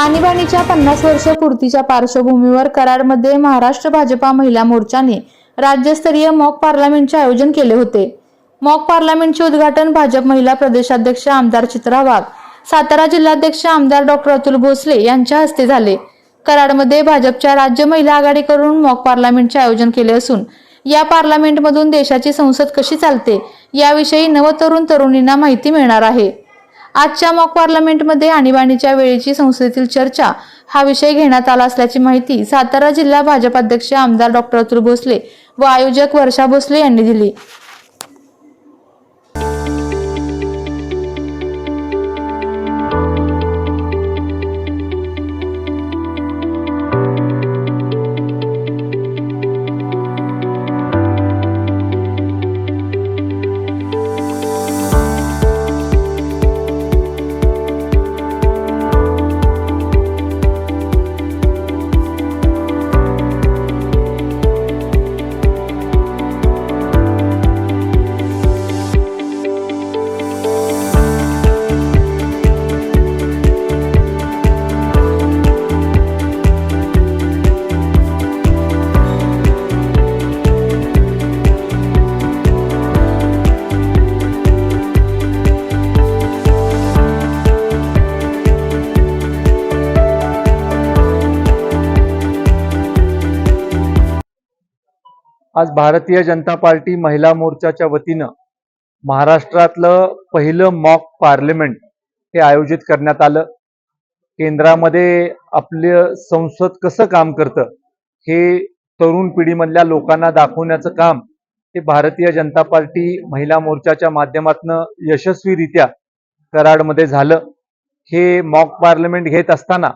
आणीबाणीच्या पन्नास वर्ष पूर्तीच्या पार्श्वभूमीवर कराडमध्ये महाराष्ट्र भाजपा महिला मोर्चाने राज्यस्तरीय मॉक पार्लमेंटचे आयोजन केले होते. मॉक पार्लमेंटचे उद्घाटन भाजप महिला प्रदेशाध्यक्ष आमदार चित्रा वाघ सातारा जिल्हाध्यक्ष आमदार डॉक्टर अतुल भोसले यांच्या हस्ते झाले. कराडमध्ये भाजपच्या राज्य महिला आघाडीकडून मॉक पार्लमेंटचे आयोजन केले असून या पार्लमेंटमधून देशाची संसद कशी चालते याविषयी नवतरुण तरुणींना माहिती मिळणार आहे. आजच्या मॉक पार्लमेंटमध्ये आणीबाणीच्या वेळेची संसदेतील चर्चा हा विषय घेण्यात आला असल्याची माहिती सातारा जिल्हा भाजप अध्यक्ष आमदार डॉक्टर अतुल भोसले व आयोजक वर्षा भोसले यांनी दिली. आज भारतीय जनता पार्टी महिला मोर्चाच्या वतीनं महाराष्ट्रातलं पहिलं मॉक पार्लमेंट हे आयोजित करण्यात आलं. केंद्रामध्ये आपलं संसद कसं काम करतं हे तरुण पिढीमधल्या लोकांना दाखवण्याचं काम हे भारतीय जनता पार्टी महिला मोर्चाच्या माध्यमातून यशस्वीरित्या कराडमध्ये झालं. हे मॉक पार्लमेंट घेत असताना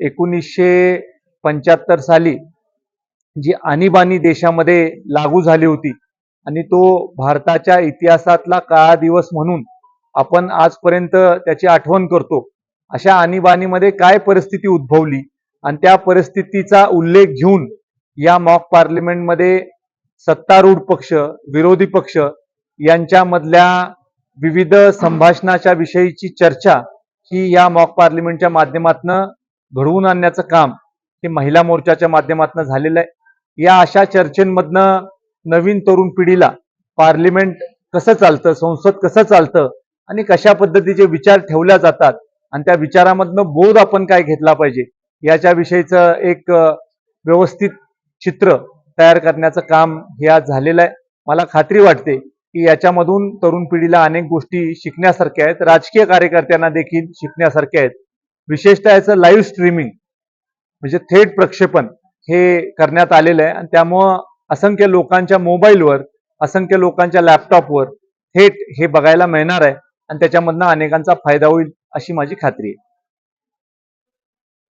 एकोणीसशे पंच्याहत्तर साली जी आणीबाणी देशामध्ये लागू झाली होती. आणि तो भारताच्या इतिहासातला काळा दिवस म्हणून आपण आजपर्यंत त्याची आठवण करतो. अशा आणीबाणीमध्ये काय परिस्थिती उद्भवली? आणि त्या परिस्थितीचा उल्लेख घेऊन या मॉक पार्लमेंटमध्ये सत्तारूढ पक्ष विरोधी पक्ष यांच्यामधल्या विविध संभाषणाच्या विषयीची चर्चा ही या मॉक पार्लिमेंटच्या माध्यमातून घडवून आणण्याचं काम हे महिला मोर्चाच्या माध्यमातून झालेलं आहे. या अशा चर्चेमधनं नवीन तरुण पिढीला पार्लिमेंट कसं चालतं संसद कसं चालतं आणि कशा पद्धतीचे विचार ठेवल्या जातात आणि त्या विचारामधनं बोध आपण काय घेतला पाहिजे याच्या विषयीचं एक व्यवस्थित चित्र तयार करण्याचं काम हे आज झालेलं आहे. मला खात्री वाटते की याच्यामधून तरुण पिढीला अनेक गोष्टी शिकण्यासारख्या आहेत. राजकीय कार्यकर्त्यांना देखील शिकण्यासारख्या आहेत. विशेषतः याचं लाईव्ह स्ट्रीमिंग म्हणजे थेट प्रक्षेपण हे करण्यात आलेलं आहे. आणि त्यामुळं असंख्य लोकांच्या मोबाईलवर असंख्य लोकांच्या लॅपटॉपवर थेट हे बघायला मिळणार आहे. आणि त्याच्यामधनं अनेकांचा फायदा होईल अशी माझी खात्री आहे.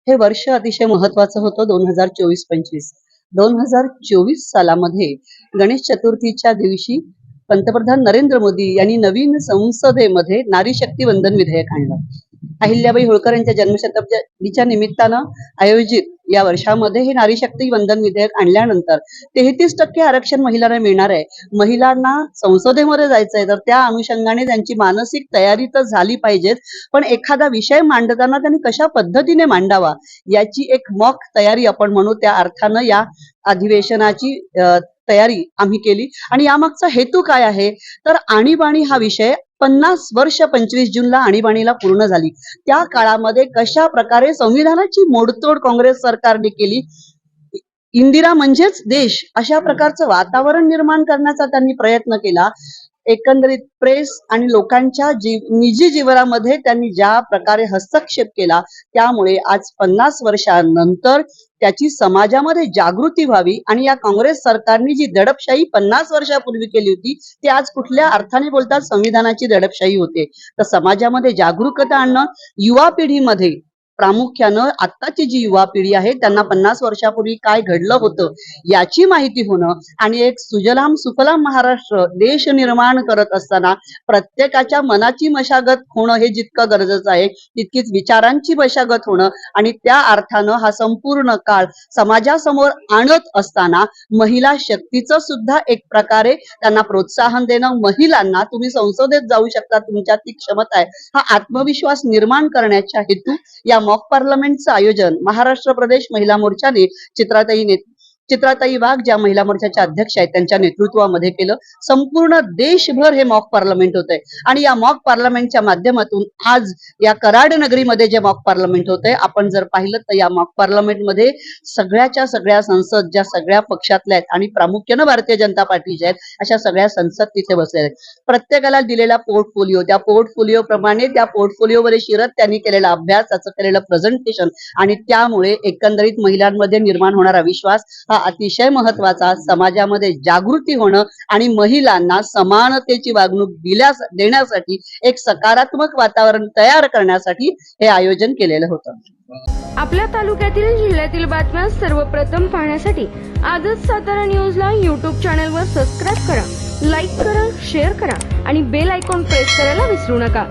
हे वर्ष अतिशय महत्वाचं होतं दोन हजार चोवीस पंचवीस दोन हजार चोवीस सालामध्ये गणेश चतुर्थीच्या दिवशी पंतप्रधान नरेंद्र मोदी यांनी नवीन संसदेमध्ये नारी शक्ती वंदन विधेयक आणलं. अहिल्याबाई होळकर यांच्या जन्मशताब्दीच्या निमित्तानं आयोजित या वर्षामध्ये हे नारी शक्ती वंदन विधेयक आणल्यानंतर तेहतीस टक्के आरक्षण महिलांना मिळणार आहे. महिलांना संसदेमध्ये जायचंय तर त्या अनुषंगाने त्यांची मानसिक तयारी तर झाली पाहिजेत पण एखादा विषय मांडताना त्यांनी कशा पद्धतीने मांडावा याची एक मॉक तयारी आपण म्हणू त्या अर्थानं या अधिवेशनाची तयारी आम्ही केली. आणि यामागचा हेतू काय आहे? तर आणीबाणी हा विषय पन्नास वर्ष पंचवीस जूनला आणीबाणीला पूर्ण झाली. त्या काळामध्ये कशा प्रकारे संविधानाची मोडतोड काँग्रेस सरकारने केली? इंदिरा म्हणजेच देश अशा प्रकारचं वातावरण निर्माण करण्याचा त्यांनी प्रयत्न केला. एकंदरीत प्रेस आणि लोकांच्या जीव निजी जीवनामध्ये त्यांनी ज्या प्रकारे हस्तक्षेप केला त्यामुळे आज पन्नास वर्षानंतर त्याची समाजामध्ये जागृती व्हावी आणि या काँग्रेस सरकारने जी दडपशाही पन्नास वर्षापूर्वी केली होती ती आज कुठल्या अर्थाने बोलतात संविधानाची दडपशाही होते. तर समाजामध्ये जागरूकता आणणं युवा पिढीमध्ये प्रामुख्यानं आत्ताची जी युवा पिढी आहे त्यांना पन्नास वर्षापूर्वी काय घडलं होतं याची माहिती होणं आणि एक सुजलाम सुफलाम महाराष्ट्र देश निर्माण करत असताना प्रत्येकाच्या मनाची मशागत होणं हे जितकं गरजेचं आहे तितकीच विचारांची मशागत होणं आणि त्या अर्थानं हा संपूर्ण काळ समाजासमोर आणत असताना महिला शक्तीचं सुद्धा एक प्रकारे त्यांना प्रोत्साहन देणं महिलांना तुम्ही संसदेत जाऊ शकता तुमच्यात ती क्षमता आहे. हा आत्मविश्वास निर्माण करण्याच्या हेतू या मॉक पार्लमेंटचं आयोजन महाराष्ट्र प्रदेश महिला मोर्चाने चित्राताई चित्राताई वाघ ज्या महिला मोर्चाच्या अध्यक्ष आहेत त्यांच्या नेतृत्वामध्ये केलं. संपूर्ण देशभर हे मॉक पार्लमेंट होत आहे आणि या मॉक पार्लमेंटच्या माध्यमातून आज या कराड नगरीमध्ये जे मॉक पार्लमेंट होत आहे आपण जर पाहिलं तर या मॉक पार्लमेंटमध्ये सगळ्याच्या सगळ्या संसद ज्या सगळ्या पक्षातल्या आहेत आणि प्रामुख्यानं भारतीय जनता पार्टीच्या आहेत अशा सगळ्या संसद तिथे बसलेल्या आहेत. प्रत्येकाला दिलेला पोर्टफोलिओ त्या पोर्टफोलिओ प्रमाणे त्या पोर्टफोलिओवर शिरत त्यांनी केलेला अभ्यास त्याचं केलेलं प्रेझेंटेशन आणि त्यामुळे एकंदरीत महिलांमध्ये निर्माण होणारा विश्वास हा अतिशय महत्त्वाचा. समाजामध्ये जागृती होणं आणि महिलांना समानतेची वागणूक दिल्यास देण्यासाठी एक सकारात्मक वातावरण तयार करण्यासाठी हे आयोजन केलेलं होतं. आपल्या तालुक्यातील जिल्ह्यातील बातम्या सर्वप्रथम पाहण्यासाठी आजच सातारा न्यूजला यूट्यूब चॅनलवर सबस्क्राईब करा लाईक करा शेअर करा आणि बेल आयकॉन प्रेस करायला विसरू नका.